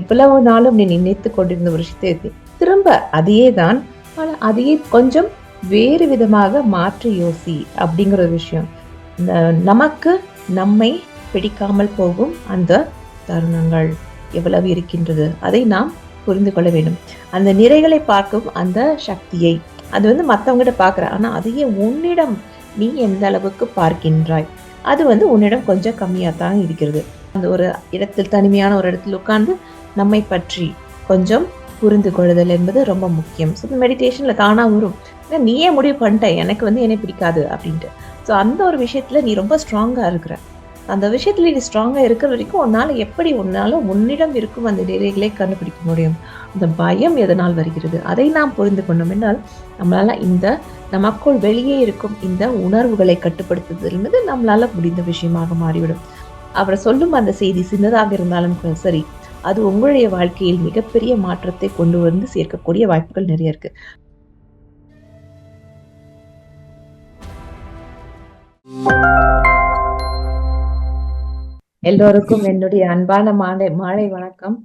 இவ்வளவு நாளும் நீ நினைத்து கொண்டிருந்த ஒரு விஷயத்தை திரும்ப அதையே தான் ஆனால் அதையே கொஞ்சம் வேறு விதமாக மாற்றி யோசி அப்படிங்கிற ஒரு விஷயம். நமக்கு நம்மை பிடிக்காமல் போகும் அந்த தருணங்கள் எவ்வளவு இருக்கின்றது அதை நாம் புரிந்து கொள்ள வேண்டும். அந்த நிறைகளை பார்க்கும் அந்த சக்தியை அது வந்து மற்றவங்ககிட்ட பார்க்குற ஆனால் அதையே உன்னிடம் நீ எந்த அளவுக்கு பார்க்கின்றாய்? அது வந்து உன்னிடம் கொஞ்சம் கம்மியாக தான் இருக்கிறது. அந்த ஒரு இடத்தில் தனிமையான ஒரு இடத்தில் உட்கார்ந்து நம்மை பற்றி கொஞ்சம் புரிந்து கொள்ளுதல் என்பது ரொம்ப முக்கியம். ஸோ இந்த மெடிடேஷனில் தானாக வரும். ஏன்னா நீயே முடிவு பண்ணிட்ட எனக்கு வந்து என்னை பிடிக்காது அப்படின்ட்டு. ஸோ அந்த ஒரு விஷயத்தில் நீ ரொம்ப ஸ்ட்ராங்காக இருக்கிற. அந்த விஷயத்தில் நீ ஸ்ட்ராங்காக இருக்கிற வரைக்கும் உன்னால் எப்படி உன்னால் உன்னிடம் இருக்கும் அந்த நிலைகளை கண்டுபிடிக்க முடியும்? அந்த பயம் எதனால் வருகிறது? அதை நாம் புரிந்து கொண்டோம் என்றால் நம்மளால் இந்த நமக்குள் வெளியே இருக்கும் இந்த உணர்வுகளை கட்டுப்படுத்துதல் என்பது நம்மளால் முடிந்த விஷயமாக மாறிவிடும். அவர் சொல்லும் அந்த செய்தி சின்னதாக இருந்தாலும் சரி அது உங்களுடைய வாழ்க்கையில் மிகப்பெரிய மாற்றத்தை கொண்டு வந்து சேர்க்கக்கூடிய வாய்ப்புகள் நிறைய இருக்கு. எல்லோருக்கும் என்னுடைய அன்பான மாலை மாலை வணக்கம்.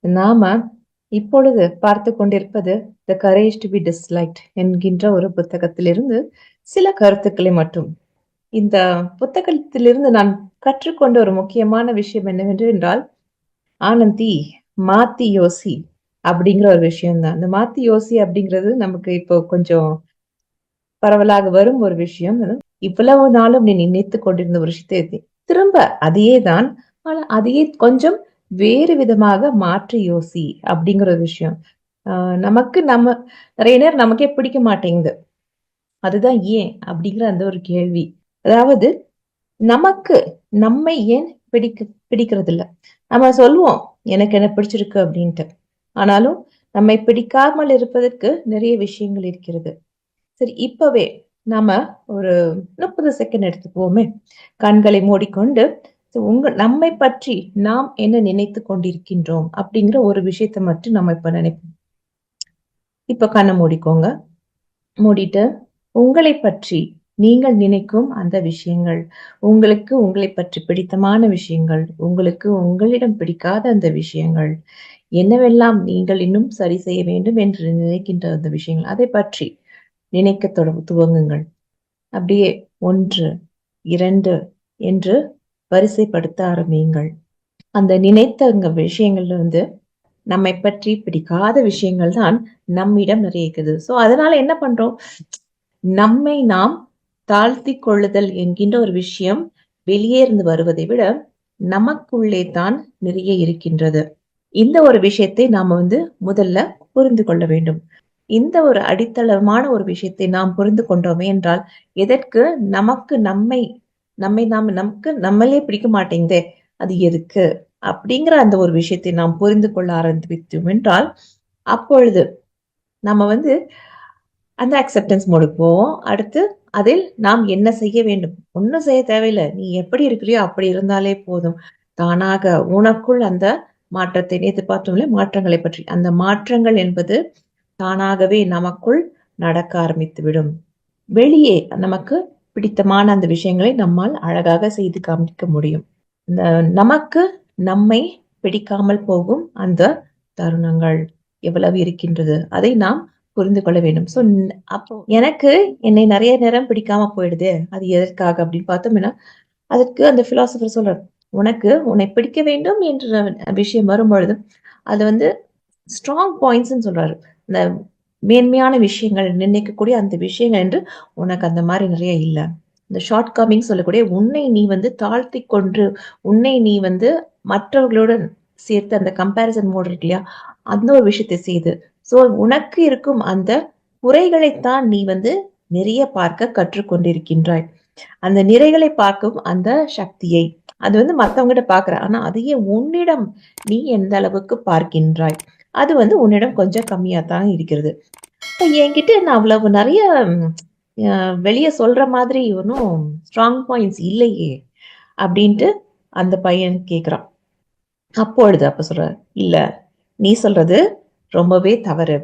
நாம இப்பொழுது பார்த்து கொண்டிருப்பது the courage to be disliked என்கின்ற ஒரு புத்தகத்திலிருந்து சில கருத்துக்களை மட்டும். இந்த புத்தகத்திலிருந்து நான் கற்றுக்கொண்ட ஒரு முக்கியமான விஷயம் என்னவென்று என்றால் ஆனந்தி மாத்தி யோசி அப்படிங்கிற ஒரு விஷயம் தான் இந்த மாத்தி யோசி அப்படிங்கிறது நமக்கு இப்போ கொஞ்சம் பரவலாக வரும் ஒரு விஷயம். இவ்வளவு நாளும் நீ நினைத்து கொண்டிருந்த ஒரு விஷயத்தை திரும்ப அதையே தான் ஆனா அதையே கொஞ்சம் வேறு விதமாக மாற்றி யோசி அப்படிங்கிற ஒரு விஷயம். ஆஹ் நமக்கு நம்ம நிறைய நேரம் நமக்கே பிடிக்க மாட்டேங்குது. அதுதான் ஏன் அப்படிங்கிற அந்த ஒரு கேள்வி. அதாவது நமக்கு நம்மை ஏன் பிடிக்க பிடிக்கிறது இல்ல நம்ம சொல்லுவோம் எனக்கு என்ன பிடிச்சிருக்கு அப்படின்ட்டு. ஆனாலும் நம்மை பிடிக்காமல் இருப்பதற்கு நிறைய விஷயங்கள் இருக்கிறது. சரி இப்பவே நாம ஒரு முப்பது செகண்ட் எடுத்துக்குவோமே. கண்களை மூடிக்கொண்டு உங்க நம்மை பற்றி நாம் என்ன நினைத்து கொண்டிருக்கின்றோம் அப்படிங்கிற ஒரு விஷயத்தை மட்டும் நம்ம இப்ப நினைப்போம். இப்ப கண்ணை மூடிக்கோங்க. மூடிட்டு உங்களை பற்றி நீங்கள் நினைக்கும் அந்த விஷயங்கள் உங்களுக்கு உங்களை பற்றி பிடித்தமான விஷயங்கள் உங்களுக்கு உங்களிடம் பிடிக்காத அந்த விஷயங்கள் என்னவெல்லாம் நீங்கள் இன்னும் சரி செய்ய வேண்டும் என்று நினைக்கின்ற அந்த விஷயங்கள் அதை பற்றி நினைக்க தொடங்க துவங்குங்கள். அப்படியே ஒன்று இரண்டு என்று வரிசைப்படுத்த ஆரம்பியுங்கள். அந்த நினைத்த விஷயங்கள்ல வந்து நம்மை பற்றி பிடிக்காத விஷயங்கள் தான் நம்மிடம் நிறைய இருக்குது. சோ அதனால என்ன பண்றோம்? நம்மை நாம் தாழ்த்தி கொள்ளுதல் என்கின்ற ஒரு விஷயம் வெளியே இருந்து வருவதை விட நமக்குள்ளே தான் நிறைய இருக்கின்றது. இந்த ஒரு விஷயத்தை நாம வந்து முதல்ல புரிந்து கொள்ள வேண்டும். இந்த ஒரு அடித்தளமான ஒரு விஷயத்தை நாம் புரிந்து கொண்டோமே என்றால் எதற்கு? நமக்கு நம்மை நம்மை நாம் நமக்கு நம்மளே பிடிக்க மாட்டேங்குதே அது எதுக்கு? அப்படிங்கிற அந்த ஒரு விஷயத்தை நாம் புரிந்து கொள்ள ஆரம்பித்தோம் என்றால் அப்பொழுது நம்ம வந்து அந்த அக்செப்டன்ஸ் மோடுக்கு போவோம். அடுத்து அதில் நாம் என்ன செய்ய வேண்டும்? ஒன்றும் செய்ய தேவையில்லை. நீ எப்படி இருக்கிறியோ அப்படி இருந்தாலே போதும். தானாக உனக்குள் அந்த மாற்றத்தை நேற்று பார்த்தோம்ல மாற்றங்களை பற்றி. அந்த மாற்றங்கள் என்பது தானாகவே நமக்குள் நடக்க ஆரம்பித்து விடும். வெளியே நமக்கு பிடித்தமான அந்த விஷயங்களை நம்மால் அழகாக செய்து காமிக்க முடியும். இந்த நமக்கு நம்மை பிடிக்காமல் போகும் அந்த தருணங்கள் எவ்வளவு இருக்கின்றது? அதை நாம் புரிந்து கொள்ள வேண்டும். ஸோ அப்போ எனக்கு என்னை நிறைய நேரம் பிடிக்காம போயிடுது. அது எதற்காக அப்படின்னு பார்த்தோம்னா அதற்கு அந்த பிலாசபர் சொல்றார் உனக்கு உன்னை பிடிக்க வேண்டும் என்ற விஷயம் வரும்பொழுது அது வந்து ஸ்ட்ராங் பாயிண்ட்ஸ்ன்னு சொல்றாரு. இந்த மேன்மையான விஷயங்கள் நிர்ணயிக்கக்கூடிய அந்த விஷயங்கள் என்று உனக்கு அந்த மாதிரி நிறைய இல்லை. இந்த ஷார்ட் கமிங் சொல்லக்கூடிய உன்னை நீ வந்து தாழ்த்தி கொன்று உன்னை நீ வந்து மற்றவர்களுடன் சேர்த்து அந்த கம்பேரிசன் மோட் இருக்கு இல்லையா அந்த ஒரு விஷயத்தை செய்து ஸோ உனக்கு இருக்கும் அந்த குறைகளைத்தான் நீ வந்து நிறைய பார்க்க கற்றுக்கொண்டிருக்கின்றாய் அந்த நிறைகளை பார்க்கும் அந்த சக்தியை அது வந்து மற்றவங்ககிட்ட பார்க்குற. ஆனால் அதையே உன்னிடம் நீ எந்த அளவுக்கு பார்க்கின்றாய்? அது வந்து உன்னிடம் கொஞ்சம் கம்மியாக தான் இருக்கிறது. இப்போ என்கிட்ட நான் அவ்வளவு நிறைய வெளியே சொல்கிற மாதிரி ஒன்றும் ஸ்ட்ராங் பாயிண்ட்ஸ் இல்லையே! அப்படின்ட்டு அந்த பையன் கேட்குறான். அப்பொழுது அப்போ சொல்கிற இல்லை நீ சொல்றது ரொம்பவே தவறு.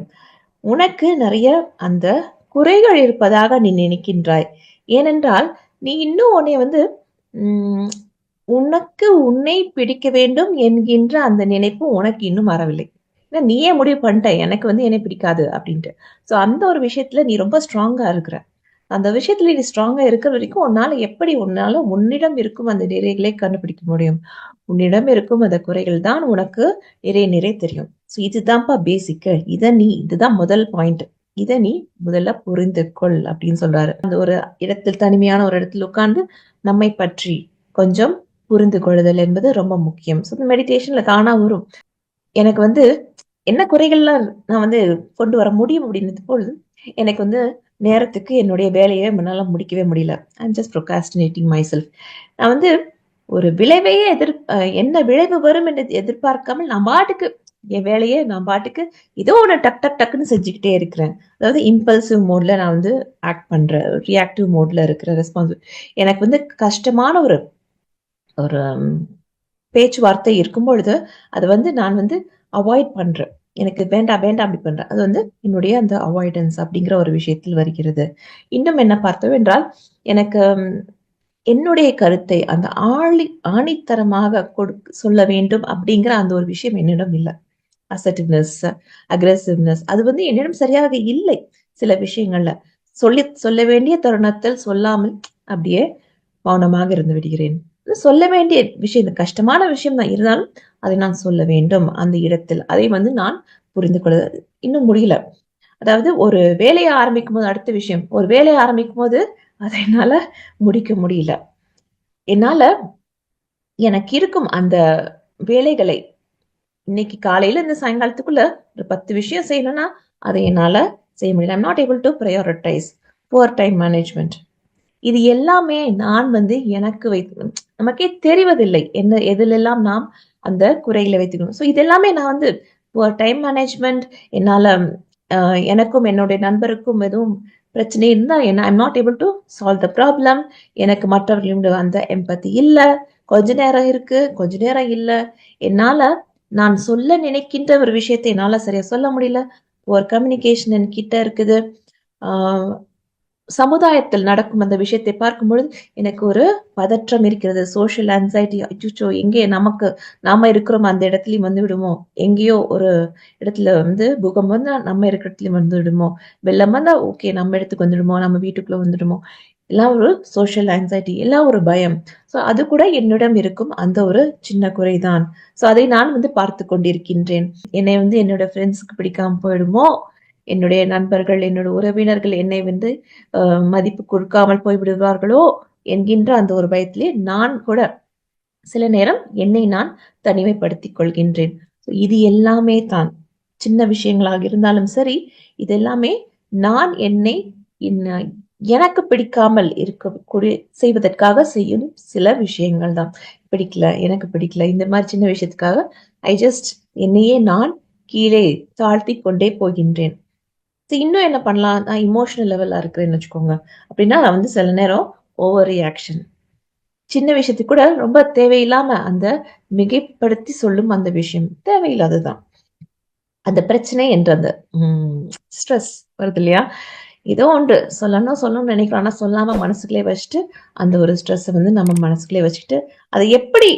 உனக்கு நிறைய அந்த குறைகள் இருப்பதாக நீ நினைக்கின்றாய். ஏனென்றால், நீ இன்னும் உன்னை வந்து உனக்கு உன்னை பிடிக்க வேண்டும் என்கின்ற அந்த நினைப்பு உனக்கு இன்னும் வரவில்லை. ஏன்னா நீயே முடிவு பண்ணிட்ட, எனக்கு வந்து என்னை பிடிக்காது அப்படின்ட்டு ஸோ அந்த ஒரு விஷயத்துல நீ ரொம்ப ஸ்ட்ராங்கா இருக்கிற. அந்த விஷயத்துல நீ ஸ்ட்ராங்கா இருக்கிற வரைக்கும் உன்னால எப்படி உன்னால உன்னிடம் இருக்கும் அந்த நிறைகளை கண்டுபிடிக்க முடியும்? உன்னிடம் இருக்கும் அந்த குறைகள் தான் உனக்கு நிறைய நிறை தெரியும். ஸோ இதுதான்ப்பா பேசிக்கு. இத நீ இதுதான் முதல் பாயிண்ட். இதை நீ முதல்ல புரிந்து கொள்" அப்படின்னு சொல்றாரு. அந்த ஒரு இடத்தில் தனிமையான ஒரு இடத்தில் உட்கார்ந்து நம்மை பற்றி கொஞ்சம் புரிந்து கொள்ளுதல் என்பது ரொம்ப முக்கியம். ஸோ இந்த மெடிடேஷன்ல தானா வரும். எனக்கு வந்து என்ன குறைகள்லாம் நான் வந்து கொண்டு வர முடியும் அப்படின்னது பொழுது, எனக்கு வந்து நேரத்துக்கு என்னுடைய வேலையை முன்னால் முடிக்கவே முடியல. I'm just procrastinating myself. நான் வந்து ஒரு விளைவையே எதிர் என்ன விளைவு வரும் என்று எதிர்பார்க்காமல் நான் பாட்டுக்கு என் வேலையை நான் பாட்டுக்கு ஏதோ ஒன்று டக் டக் டக்குன்னு செஞ்சுக்கிட்டே இருக்கிறேன். அதாவது இம்பல்சிவ் மோட்ல நான் வந்து ஆக்ட் பண்ணுறேன் ரியாக்டிவ் மோட்ல இருக்கிற ரெஸ்பான்சிவ் எனக்கு வந்து கஷ்டமான ஒரு ஒரு பேச்சுவார்த்தை இருக்கும் பொழுது, அதை வந்து நான் வந்து அவாய்ட் பண்ணுறேன் எனக்கு வேண்டாம், வேண்டாம் அப்படி பண்றேன். அது வந்து என்னுடைய அந்த அவாய்டன்ஸ் அப்படிங்கிற ஒரு விஷயத்தில் வருகிறது. இன்னும் என்ன பார்த்தோம் என்றால், எனக்கு என்னுடைய கருத்தை அந்த ஆழி ஆணித்தரமாக கொடு சொல்ல வேண்டும் அப்படிங்கிற அந்த ஒரு விஷயம் என்னிடம் இல்ல. அசர்ட்டிவ்னஸ், அக்ரெசிவ்னஸ் அது வந்து என்னிடம் சரியாக இல்லை. சில விஷயங்கள்ல. சொல்லி சொல்ல வேண்டிய தருணத்தில் சொல்லாமல் அப்படியே மௌனமாக இருந்து விடுகிறேன். சொல்ல வேண்டிய விஷயம் இந்த கஷ்டமான விஷயம் தான். இருந்தாலும் அதை நான் சொல்ல வேண்டும் அந்த இடத்தில். அதை வந்து நான் புரிந்து கொள்ள இன்னும் முடியல. அதாவது ஒரு வேலைய ஆரம்பிக்கும்போது அடுத்த விஷயம். ஒரு வேலைய ஆரம்பிக்கும்போது அதை என்னால முடிக்க முடியல. என்னால எனக்கு இருக்கும் அந்த வேலைகளை இன்னைக்கு காலையில இந்த சாயங்காலத்துக்குள்ள ஒரு 10 விஷயம் செய்யணும்னா, அதை என்னால செய்ய முடியல. I'm not able to prioritise poor time management இது எல்லாமே நான் வந்து எனக்கு வைத்து நமக்கே தெரிவதில்லை. என்ன எதிலெல்லாம் நாம் அந்த குறைகளை வைத்துக்கணும். ஸோ இது எல்லாமே நான் வந்து டைம் மேனேஜ்மெண்ட் என்னால எனக்கும் என்னுடைய நண்பருக்கும் எதுவும் பிரச்சனை இருந்தால் என்ன I'm not able to solve the problem. எனக்கு மற்றவர்களோட அந்த எம்பத்தி இல்ல. கொஞ்ச நேரம் இருக்கு, கொஞ்ச நேரம் இல்ல. என்னால நான் சொல்ல நினைக்கின்ற ஒரு விஷயத்தை என்னால சரியா சொல்ல முடியல. ஒரு கம்யூனிகேஷன் என்கிட்ட இருக்குது. சமுதாயத்தில் நடக்கும் அந்த விஷயத்தை பார்க்கும்பொழுது, எனக்கு ஒரு பதற்றம் இருக்கிறது. சோஷியல் ஆன்சைட்டி அச்சுச்சோ எங்கே நமக்கு நாம இருக்கிறோம் அந்த இடத்துலயும் வந்து விடுமோ? எங்கேயோ ஒரு இடத்துல வந்து பூகம் வந்தா நம்ம இருக்கிற இடத்துலயும் வந்து விடுமோ? வெள்ளம் வந்தா ஓகே நம்ம இடத்துக்கு வந்துடுமோ? நம்ம வீட்டுக்குள்ள வந்துடுமோ? எல்லாம் ஒரு சோஷியல் ஆங்ஸைட்டி எல்லாம் ஒரு பயம். ஸோ அது கூட என்னிடம் இருக்கும் அந்த ஒரு சின்ன குறைதான். ஸோ அதை நான் வந்து பார்த்து கொண்டிருக்கின்றேன். என்னை வந்து என்னோட ஃப்ரெண்ட்ஸ்க்கு பிடிக்காம போயிடுமோ? என்னுடைய நண்பர்கள், என்னோட உறவினர்கள் என்னை வந்து மதிப்பு கொடுக்காமல் போய்விடுவார்களோ? என்கின்ற அந்த ஒரு பயத்திலே நான் கூட சில நேரம் என்னை நான் தனிமைப்படுத்திக் கொள்கின்றேன். இது எல்லாமே தான். சின்ன விஷயங்களாக இருந்தாலும் சரி, இது எல்லாமே நான் என்னை எனக்கு பிடிக்காமல் இருக்கக்கூடிய செய்வதற்காக செய்யும் சில விஷயங்கள் தான். பிடிக்கல, எனக்கு பிடிக்கல. இந்த மாதிரி சின்ன விஷயத்துக்காக ஐ ஜஸ்ட் என்னையே நான் கீழே தாழ்த்தி கொண்டே போகின்றேன். ஸோ இன்னும் என்ன பண்ணலாம்? நான் இமோஷனல் லெவல்ல இருக்கிறேன்னு வச்சுக்கோங்க. அப்படின்னா நான் வந்து சில நேரம் ஓவர் ரியாக்ஷன். சின்ன விஷயத்துக்கு கூட ரொம்ப தேவையில்லாம அந்த மிகைப்படுத்தி சொல்லும் அந்த விஷயம் தேவையில்லாததுதான் அந்த பிரச்சனை என்ற அந்த ஸ்ட்ரெஸ் வருது இல்லையா? ஏதோ ஒன்று சொல்லணும் சொல்லணும்னு நினைக்கிறோம். ஆனா சொல்லாம மனசுக்குள்ளே வச்சுட்டு, அந்த ஒரு ஸ்ட்ரெஸ்ஸை வந்து நம்ம மனசுக்குள்ளே வச்சுக்கிட்டு, அதை எப்படி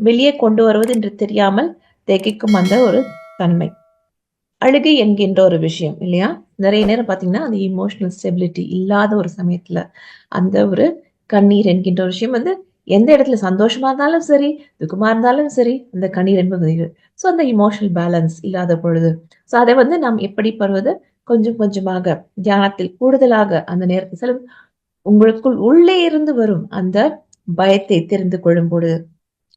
வெளியே கொண்டு வருவது என்று தெரியாமல் திகைக்கும் அந்த ஒரு தன்மை. அழுகை என்கின்ற ஒரு விஷயம் இல்லையா? நிறைய நேரம் பார்த்தீங்கன்னா, அந்த இமோஷனல் ஸ்டெபிலிட்டி இல்லாத ஒரு சமயத்துல, அந்த ஒரு கண்ணீர் என்கின்ற ஒரு விஷயம் வந்து எந்த இடத்துல சந்தோஷமா இருந்தாலும் சரி, துக்கமா இருந்தாலும் சரி, அந்த கண்ணீர் என்பது ஸோ அந்த இமோஷனல் பேலன்ஸ் இல்லாத பொழுது. ஸோ அதை வந்து நாம் எப்படி பருவது கொஞ்சம் கொஞ்சமாக தியானத்தில் கூடுதலாக அந்த நேரத்தில் செலவு உங்களுக்குள் உள்ளே இருந்து வரும் அந்த பயத்தை தெரிந்து கொள்ளும் பொழுது,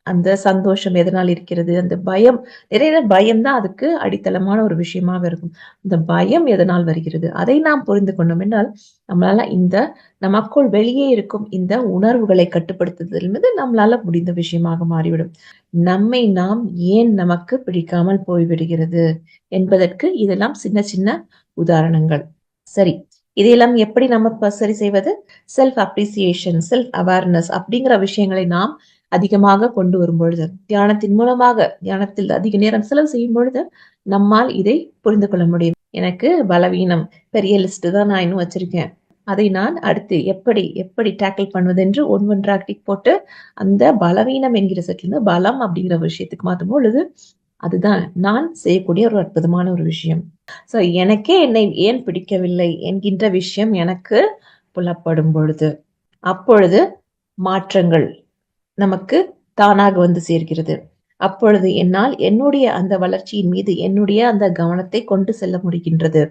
அந்த சந்தோஷம் எதனால் இருக்கிறது? அந்த பயம் நிறைய பயம் தான் அதுக்கு அடித்தளமான ஒரு விஷயமாக இருக்கும். இந்த பயம் எதனால் வருகிறது? அதை நாம் புரிந்து கொண்டோம் என்றால் நம்மளால இந்த நமக்குள் வெளியே இருக்கும் இந்த உணர்வுகளை கட்டுப்படுத்துதல் மீது நம்மளால முடிந்த விஷயமாக மாறிவிடும். நம்மை நாம் ஏன் நமக்கு பிடிக்காமல் போய்விடுகிறது என்பதற்கு இதெல்லாம் சின்ன சின்ன உதாரணங்கள். சரி இதையெல்லாம் எப்படி நம்ம சரி செய்வது? செல்ஃப் அப்ரிசியேஷன் செல்ஃப் அவேர்னஸ் அப்படிங்கிற விஷயங்களை நாம் அதிகமாக கொண்டு வரும் பொழுது தியானத்தின் மூலமாக தியானத்தில் அதிக நேரம் செலவு செய்யும் பொழுது நம்மால் இதை புரிந்து கொள்ள முடியும். எனக்கு பலவீனம் பெரிய லிஸ்ட் தான் நான் இன்னும் வச்சிருக்கேன். அதை நான் அடுத்து எப்படி எப்படி டேக்கிள் பண்ணுவது என்று ஒன்றொன்றாக டிக் போட்டு அந்த பலவீனம் என்கிற செட்டிலிருந்து பலம் அப்படிங்கிற விஷயத்துக்கு மாற்றும் பொழுது அதுதான் நான் செய்யக்கூடிய ஒரு அற்புதமான ஒரு விஷயம். ஸோ எனக்கே என்னை ஏன் பிடிக்கவில்லை என்கின்ற விஷயம் எனக்கு புலப்படும் பொழுது அப்பொழுது மாற்றங்கள் நமக்கு தானாக வந்து சேர்கிறது. அப்பொழுது என்னால் என்னுடைய அந்த வளர்ச்சியின் மீது என்னுடைய அந்த கவனத்தை கொண்டு செல்ல முடிகின்றது.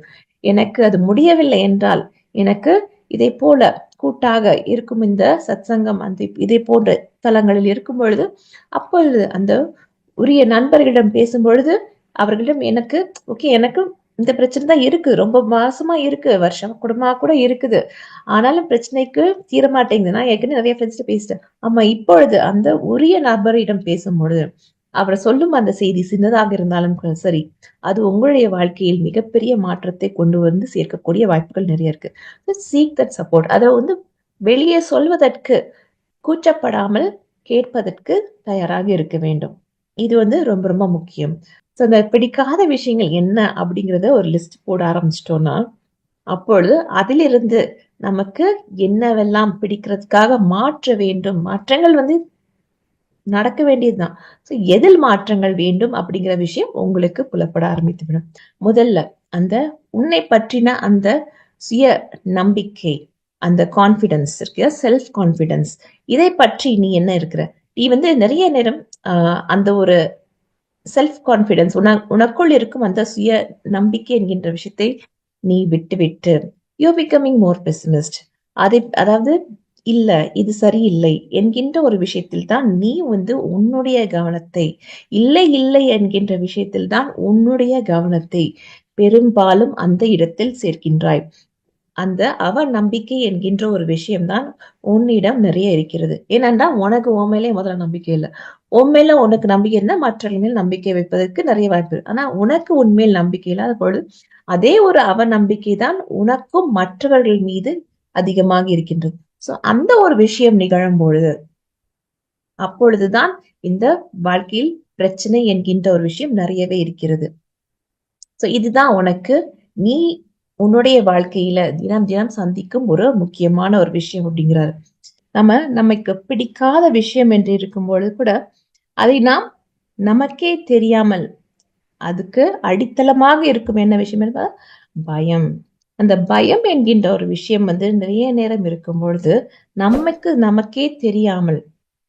எனக்கு அது முடியவில்லை என்றால் எனக்கு இதை போல கூட்டாக இருக்கும் இந்த சத்சங்கம் அந்த இதே போன்ற தலங்களில் இருக்கும் பொழுது அப்பொழுது அந்த உரிய நண்பர்களிடம் பேசும் பொழுது அவர்களிடம் எனக்கு ஓகே எனக்கு இந்த பிரச்சனை தான் இருக்கு. ரொம்ப மாசமா இருக்கு. வருஷம் குடும்பமா கூட இருக்குது. ஆனாலும் பிரச்சனைக்கு தீர மாட்டேங்குது நான் ஏற்கனவே நிறைய ஃப்ரெண்ட்ஸ் பேசிட்டேன். ஆமா இப்பொழுது அந்த உரிய நபரிடம் பேசும்பொழுது அவரை அவர் சொல்லும் அந்த செய்தி சின்னதாக இருந்தாலும் கூட சரி அது உங்களுடைய வாழ்க்கையில் மிகப்பெரிய மாற்றத்தை கொண்டு வந்து சேர்க்கக்கூடிய வாய்ப்புகள் நிறைய இருக்கு. சீக் தட் சப்போர்ட் அதை வந்து வெளியே சொல்வதற்கு கூச்சப்படாமல் கேட்பதற்கு தயாராக இருக்க வேண்டும். இது வந்து ரொம்ப ரொம்ப முக்கியம். ஸோ அந்த பிடிக்காத விஷயங்கள் என்ன அப்படிங்கிறத ஒரு லிஸ்ட் போட ஆரம்பிச்சிட்டோம்னா அப்பொழுது அதிலிருந்து நமக்கு என்னவெல்லாம் பிடிக்கிறதுக்காக மாற்ற வேண்டும் மாற்றங்கள் வந்து நடக்க வேண்டியதுதான். ஸோ எதில் மாற்றங்கள் வேண்டும் அப்படிங்கிற விஷயம் உங்களுக்கு புலப்பட ஆரம்பித்துவிடும். முதல்ல அந்த உன்னை பற்றின அந்த சுய நம்பிக்கை அந்த கான்ஃபிடன்ஸ் இருக்கு செல்ஃப் கான்ஃபிடன்ஸ் இதை பற்றி நீ என்ன இருக்கிற? நீ வந்து நிறைய நேரம் ஆஹ், அந்த ஒரு செல்ஃப் கான்ஃபிடன்ஸ் உன உனக்குள் இருக்கும் அந்த சுய நம்பிக்கை என்கின்ற விஷயத்தை நீ விட்டு விட்டு யூ பிகமிங் மோர் பெசிமிஸ்ட் அதை அதாவது இல்ல இது சரியில்லை என்கின்ற ஒரு விஷயத்தில் தான் நீ வந்து உன்னுடைய கவனத்தை இல்லை இல்லை என்கின்ற விஷயத்தில் தான் உன்னுடைய கவனத்தை பெரும்பாலும் அந்த இடத்தில் சேர்க்கின்றாய். அந்த அவ நம்பிக்கை என்கின்ற ஒரு விஷயம்தான் உன்னிடம் நிறைய இருக்கிறது. ஏனென்றா உனக்கு உன் மேலே முதல்ல நம்பிக்கை இல்லை. உன் மேல உனக்கு நம்பிக்கை இருந்தால் மற்றவர்கள் மேல் நம்பிக்கை வைப்பதற்கு நிறைய வாய்ப்பு இருக்கு. ஆனா உனக்கு உண்மையில் நம்பிக்கை இல்லாத பொழுது அதே ஒரு அவ நம்பிக்கை தான் உனக்கும் மற்றவர்கள் மீது அதிகமாக இருக்கின்றது. சோ அந்த ஒரு விஷயம் நிகழும் பொழுது அப்பொழுதுதான் இந்த வாழ்க்கையில் பிரச்சனை என்கின்ற ஒரு விஷயம் நிறையவே இருக்கிறது. சோ இதுதான் உனக்கு நீ உன்னுடைய வாழ்க்கையில தினம் தினம் சந்திக்கும் ஒரு முக்கியமான ஒரு விஷயம் அப்படிங்கிறாரு. நம்ம நமக்கு பிடிக்காத விஷயம் என்று இருக்கும் பொழுது கூட அதை நாம் நமக்கே தெரியாமல் அதுக்கு அடித்தளமாக இருக்கும் என்ன விஷயம் என்பது பயம். அந்த பயம் என்கின்ற ஒரு விஷயம் வந்து நிறைய நேரம் இருக்கும் பொழுது நமக்கு நமக்கே தெரியாமல்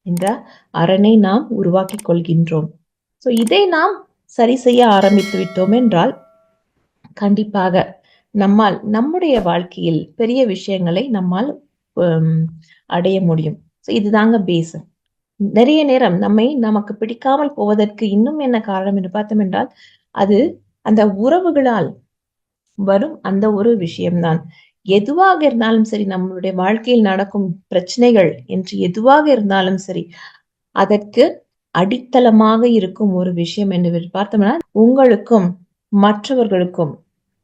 இந்த அரணை நாம் உருவாக்கி கொள்கின்றோம். சோ இதை நாம் சரி செய்ய ஆரம்பித்து விட்டோம் என்றால் கண்டிப்பாக நம்மால் நம்முடைய வாழ்க்கையில் பெரிய விஷயங்களை நம்மால் அடைய முடியும். ஸோ இதுதாங்க பேஸ் நிறைய நேரம் நம்மை நமக்கு பிடிக்காமல் போவதற்கு இன்னும் என்ன காரணம் என்று பார்த்தோம் என்றால் அது அந்த உறவுகளால் வரும் அந்த ஒரு விஷயம்தான். எதுவாக இருந்தாலும் சரி நம்மளுடைய வாழ்க்கையில் நடக்கும் பிரச்சனைகள் என்று எதுவாக இருந்தாலும் சரி அதற்கு அடித்தளமாக இருக்கும் ஒரு விஷயம் என்று பார்த்தோம்னா உங்களுக்கும் மற்றவர்களுக்கும்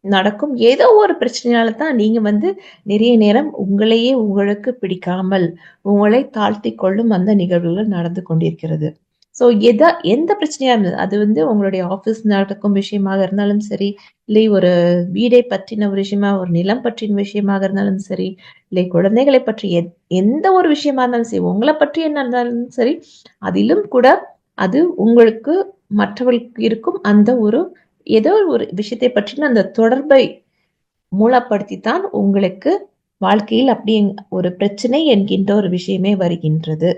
நடக்கும். ஏதோ ஒரு பிரச்சனையால தான் நீங்க வந்து நிறைய நேரம் உங்களையே உங்களுக்கு பிடிக்காமல் உங்களை தாழ்த்தி கொள்ளும் அந்த நிகழ்வுகள் நடந்து கொண்டிருக்கிறது. ஸோ எதா எந்த பிரச்சனையா இருந்தது? அது வந்து உங்களுடைய ஆஃபீஸ் நடக்கும் விஷயமாக இருந்தாலும் சரி இல்லை ஒரு வீடை பற்றின ஒரு விஷயமா ஒரு நிலம் பற்றின விஷயமாக இருந்தாலும் சரி இல்லை குழந்தைகளை பற்றி எத்- எந்த ஒரு விஷயமா இருந்தாலும் சரி உங்களை பற்றி என்ன இருந்தாலும் சரி அதிலும் கூட அது உங்களுக்கு மற்றவர்களுக்கு இருக்கும் அந்த ஒரு ஏதோ ஒரு விஷயத்தை பற்றின அந்த தொடர்பை மூலப்படுத்தி தான் உங்களுக்கு வாழ்க்கையில் அப்படி ஒரு பிரச்சனை என்கின்ற ஒரு விஷயமே வருகின்றது.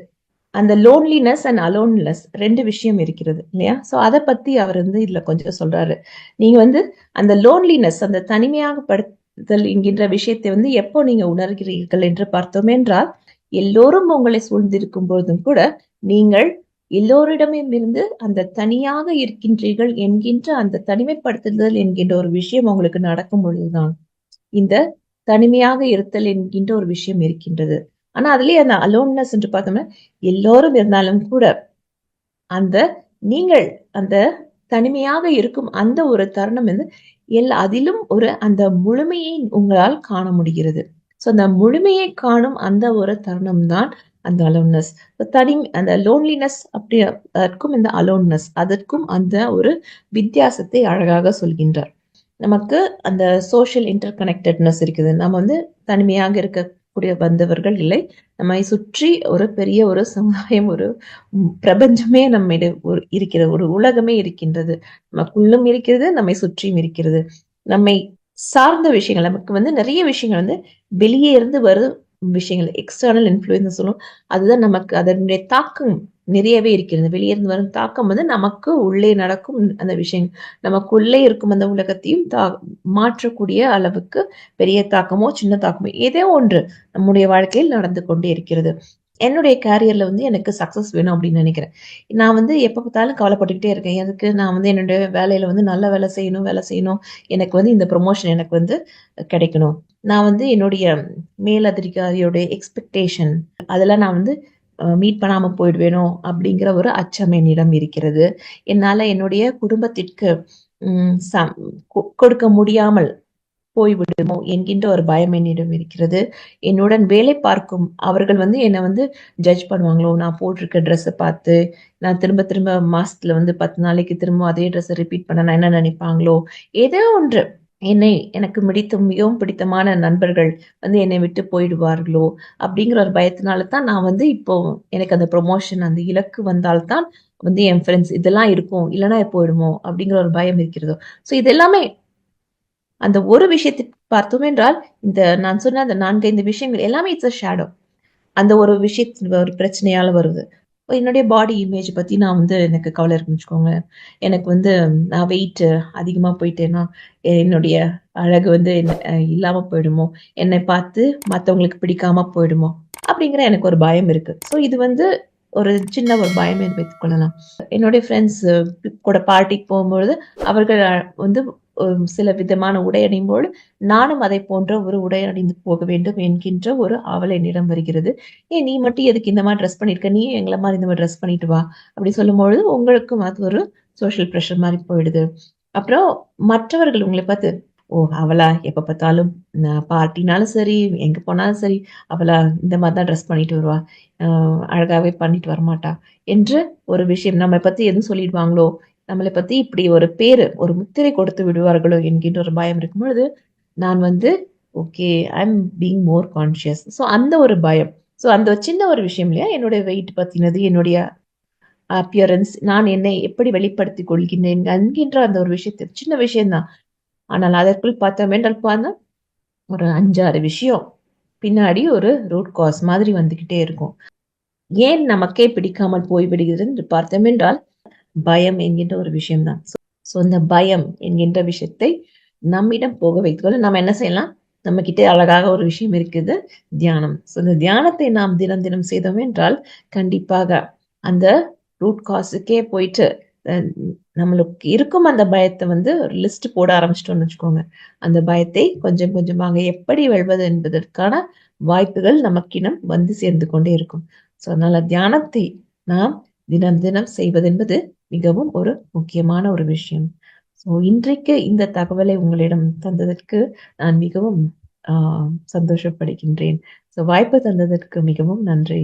அந்த லோன்லினஸ் அண்ட் அலோன்லெஸ் ரெண்டு விஷயம் இருக்கிறது இல்லையா? ஸோ அதை பத்தி அவர் வந்து இதுல கொஞ்சம் சொல்றாரு. நீங்க வந்து அந்த லோன்லினஸ் அந்த தனிமையாக படுத்தல் என்கின்ற விஷயத்தை வந்து எப்போ நீங்க உணர்கிறீர்கள் என்று பார்த்தோம் என்றால் எல்லோரும் உங்களை சூழ்ந்திருக்கும் போதும் கூட நீங்கள் எல்லோரிடமும் இருந்து அந்த தனியாக இருக்கின்றீர்கள் என்கின்ற அந்த தனிமைப்படுத்துதல் என்கின்ற ஒரு விஷயம் உங்களுக்கு நடக்கும் பொழுதுதான் இந்த தனிமையாக இருத்தல் என்கின்ற ஒரு விஷயம் இருக்கின்றது. ஆனா அதுலயே அந்த அலோன்னஸ் என்று பார்த்தோம்னா எல்லோரும் இருந்தாலும் கூட அந்த நீங்கள் அந்த தனிமையாக இருக்கும் அந்த ஒரு தருணம் வந்து எல்லா அதிலும் ஒரு அந்த முழுமையை உங்களால் காண முடிகிறது. ஸோ அந்த முழுமையை காணும் அந்த ஒரு தருணம் தான் அந்த அலோன்னஸ் தனி அந்த லோன்லினஸ் அப்படி அதற்கும் இந்த அலோன்னஸ் அதற்கும் அந்த ஒரு வித்தியாசத்தை அழகாக சொல்கின்றார். நமக்கு அந்த சோஷியல் இன்டர் கனெக்டட்னஸ் இருக்குது. நம்ம வந்து தனிமையாக இருக்கக்கூடிய வந்தவர்கள் இல்லை. நம்மை சுற்றி ஒரு பெரிய ஒரு சமுதாயம் ஒரு பிரபஞ்சமே நம்மிட ஒரு இருக்கிறது ஒரு உலகமே இருக்கின்றது. நமக்குள்ளும் இருக்கிறது நம்மை சுற்றியும் இருக்கிறது. நம்மை சார்ந்த விஷயங்கள் நமக்கு வந்து நிறைய விஷயங்கள் வந்து வெளியே இருந்து வரும் விஷயங்கள் எக்ஸ்டர்னல் இன்ஃப்ளூயன்ஸ் சொல்லும் அதுதான் நமக்கு அதனுடைய தாக்கம் நிறையவே இருக்கிறது வெளியே இருந்து வரும் தாக்கம் வந்து நமக்கு உள்ளே நடக்கும் அந்த விஷயம் நமக்குள்ளே இருக்கும் அந்த உலகத்தையும் தா மாற்றக்கூடிய அளவுக்கு பெரிய தாக்கமோ சின்ன தாக்கமோ ஏதோ ஒன்று நம்முடைய வாழ்க்கையில் நடந்து கொண்டே இருக்கிறது. என்னுடைய கேரியர்ல வந்து எனக்கு சக்சஸ் வேணும் அப்படின்னு நினைக்கிறேன். நான் வந்து எப்ப பார்த்தாலும் கவலைப்பட்டுக்கிட்டே இருக்கேன். எதுக்கு? நான் வந்து என்னுடைய வேலையில வந்து நல்ல வேலை செய்யணும் வேலை செய்யணும். எனக்கு வந்து இந்த ப்ரொமோஷன் எனக்கு வந்து கிடைக்கணும். நான் வந்து என்னுடைய மேலதிகாரியோட எக்ஸ்பெக்டேஷன் அதெல்லாம் நான் வந்து மீட் பண்ணாம போயிடுவேனோ அப்படிங்கிற ஒரு அச்சம் என்னிடம் இருக்கிறது. என்னால் என்னுடைய குடும்பத்திற்கு உம் சம் கொடுக்க முடியாமல் போய்விடுமோ என்கின்ற ஒரு பயம் என்னிடம் இருக்கிறது. என்னுடன் வேலை பார்க்கும் அவர்கள் வந்து என்னை வந்து ஜட்ஜ் பண்ணுவாங்களோ நான் போட்டிருக்க ட்ரெஸ்ஸை பார்த்து நான் திரும்ப திரும்ப மாசத்துல வந்து பத்து நாளைக்கு திரும்ப அதே ட்ரெஸ்ஸை ரிப்பீட் பண்ண நான் என்ன நினைப்பாங்களோ ஏதோ ஒன்று. என்னை எனக்கு பிடித்த மிகவும் பிடித்தமான நண்பர்கள் வந்து என்னை விட்டு போயிடுவார்களோ அப்படிங்கிற ஒரு பயத்தினால தான் நான் வந்து இப்போ எனக்கு அந்த ப்ரொமோஷன் அந்த இலக்கு வந்தால்தான் வந்து என் ஃப்ரெண்ட்ஸ் இதெல்லாம் இருக்கும் இல்லைன்னா போயிடுமோ அப்படிங்கிற ஒரு பயம் இருக்கிறதோ. ஸோ இது எல்லாமே அந்த ஒரு விஷயத்தை பார்த்தோம் என்றால் இந்த நான் சொன்ன அந்த நான்கைந்து விஷயங்கள் எல்லாமே இட்ஸ் அ ஷேடோ அந்த ஒரு விஷயத்தின் ஒரு பிரச்சனையால வருது. என்னுடைய பாடி இமேஜ் பத்தி நான் வந்து எனக்கு கவலை இருக்குன்னு வச்சுக்கோங்க எனக்கு வந்து நான் வெயிட் அதிகமா போயிட்டேன்னா என்னுடைய அழகு வந்து என்ன- இல்லாம போயிடுமோ? என்னை பார்த்து மத்தவங்களுக்கு பிடிக்காம போயிடுமோ? அப்படிங்கிற எனக்கு ஒரு பயம் இருக்கு. ஸோ இது வந்து ஒரு சின்ன ஒரு பயம் வைத்துக் கொள்ளலாம். என்னுடைய ஃப்ரெண்ட்ஸ் கூட பார்ட்டிக்கு போகும்பொழுது அவர்கள் வந்து சில விதமான உடை அணியும் நானும் அதை போன்ற ஒரு உடை அணிந்து போக வேண்டும் என்கின்ற ஒரு ஆவல் என்னிடம் வருகிறது. ஏன் நீ மட்டும் எதுக்கு இந்த மாதிரி ட்ரெஸ் பண்ணிருக்க? நீ எங்களை மாதிரி இந்த மாதிரி ட்ரெஸ் பண்ணிட்டு வா. அப்படி சொல்லும்பொழுது உங்களுக்கும் அது ஒரு சோஷியல் ப்ரெஷர் மாதிரி போயிடுது. அப்புறம் மற்றவர்கள் உங்களை பார்த்து ஓ அவளா? எப்ப பார்த்தாலும் பார்ட்டினாலும் சரி எங்க போனாலும் சரி அவளா இந்த மாதிரி தான் ட்ரெஸ் பண்ணிட்டு வருவா. அழகாவே பண்ணிட்டு வரமாட்டா. என்று ஒரு விஷயம் நம்மை பத்தி எதுவும் சொல்லிடுவாங்களோ நம்மளை பத்தி இப்படி ஒரு பேரு ஒரு முத்திரை கொடுத்து விடுவார்களோ என்கின்ற ஒரு பயம் இருக்கும் பொழுது நான் வந்து okay I am being more conscious so அந்த ஒரு பயம். ஸோ அந்த சின்ன ஒரு விஷயம் இல்லையா? என்னுடைய வெயிட் பத்தினது என்னுடைய அப்பியரன்ஸ் நான் என்னை எப்படி வெளிப்படுத்திக் கொள்கின்றேன் என்கின்ற அந்த ஒரு விஷயத்தை சின்ன விஷயம்தான். ஆனால் அதற்குள் பார்த்தோம் என்றால் பார்த்தா ஒரு அஞ்சாறு விஷயம். பின்னாடி ஒரு ரூட் காஸ் மாதிரி வந்துகிட்டே இருக்கும். ஏன் நமக்கே பிடிக்காமல் போய்விடுகிறது என்று பார்த்தோம் என்றால் பயம் என்கின்ற ஒரு விஷயம்தான். ஸோ இந்த பயம் என்கின்ற விஷயத்தை நம்மிடம் போக வைத்துக்கொள்ள நம்ம என்ன செய்யலாம்? நம்ம கிட்டே அழகாக ஒரு விஷயம் இருக்குது தியானம். ஸோ இந்த தியானத்தை நாம் தினம் தினம் செய்தோம் என்றால் கண்டிப்பாக அந்த ரூட் காஸுக்கே போயிட்டு நம்மளுக்கு இருக்கும் அந்த பயத்தை வந்து ஒரு லிஸ்ட் போட ஆரம்பிச்சிட்டோம்னு வச்சுக்கோங்க. அந்த பயத்தை கொஞ்சம் கொஞ்சமாக எப்படி வெல்வது என்பதற்கான வாய்ப்புகள் நமக்கிடம் வந்து சேர்ந்து கொண்டே இருக்கும். ஸோ அதனால தியானத்தை நாம் தினம் தினம் செய்வது என்பது மிகவும் ஒரு முக்கியமான ஒரு விஷயம். ஸோ இன்றைக்கு இந்த தகவலை உங்களிடம் தந்ததற்கு நான் மிகவும் ஆஹ், சந்தோஷப்படுகின்றேன். ஸோ வாய்ப்பு தந்ததற்கு மிகவும் நன்றி.